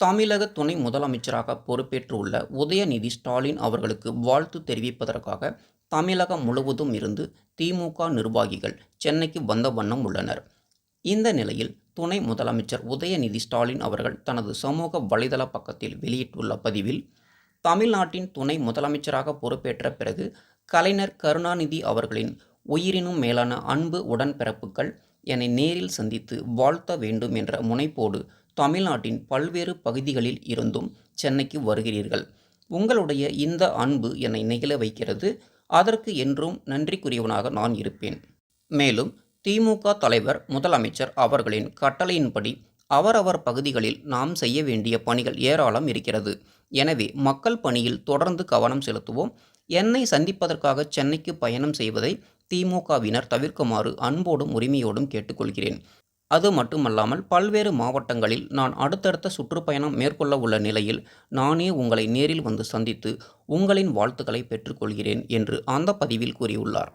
தமிழக துணை முதலமைச்சராக பொறுப்பேற்றுள்ள உதயநிதி ஸ்டாலின் அவர்களுக்கு வாழ்த்து தெரிவிப்பதற்காக தமிழகம் முழுவதும் இருந்து திமுக நிர்வாகிகள் சென்னைக்கு வந்த வண்ணம் உள்ளனர். இந்த நிலையில் துணை முதலமைச்சர் உதயநிதி ஸ்டாலின் அவர்கள் தனது சமூக வலைதள பக்கத்தில் வெளியிட்டுள்ள பதிவில் தமிழ்நாட்டின் துணை முதலமைச்சராக பொறுப்பேற்ற பிறகு கலைஞர் கருணாநிதி அவர்களின் உயிரினும் மேலான அன்பு உடன்பிறப்புகள் என்னை நேரில் சந்தித்து வாழ்த்த வேண்டும் என்ற முனைப்போடு தமிழ்நாட்டின் பல்வேறு பகுதிகளில் இருந்தும் சென்னைக்கு வருகிறீர்கள். உங்களுடைய இந்த அன்பு என்னை நெகிழ வைக்கிறது. அதற்கு என்றும் நன்றிக்குரியவனாக நான் இருப்பேன். மேலும் திமுக தலைவர் முதலமைச்சர் அவர்களின் கட்டளையின்படி அவரவர் பகுதிகளில் நாம் செய்ய வேண்டிய பணிகள் ஏராளம் இருக்கிறது. எனவே மக்கள் பணியில் தொடர்ந்து கவனம் செலுத்துவோம். என்னை சந்திப்பதற்காக சென்னைக்கு பயணம் செய்வதை திமுகவினர் தவிர்க்குமாறு அன்போடும் உரிமையோடும் கேட்டுக்கொள்கிறேன். அது மட்டுமல்லாமல் பல்வேறு மாவட்டங்களில் நான் அடுத்தடுத்த சுற்றுப்பயணம் மேற்கொள்ள உள்ள நிலையில் நானே உங்களை நேரில் வந்து சந்தித்து உங்களின் வாழ்த்துக்களை பெற்றுக்கொள்கிறேன் என்று அந்த பதிவில் கூறியுள்ளார்.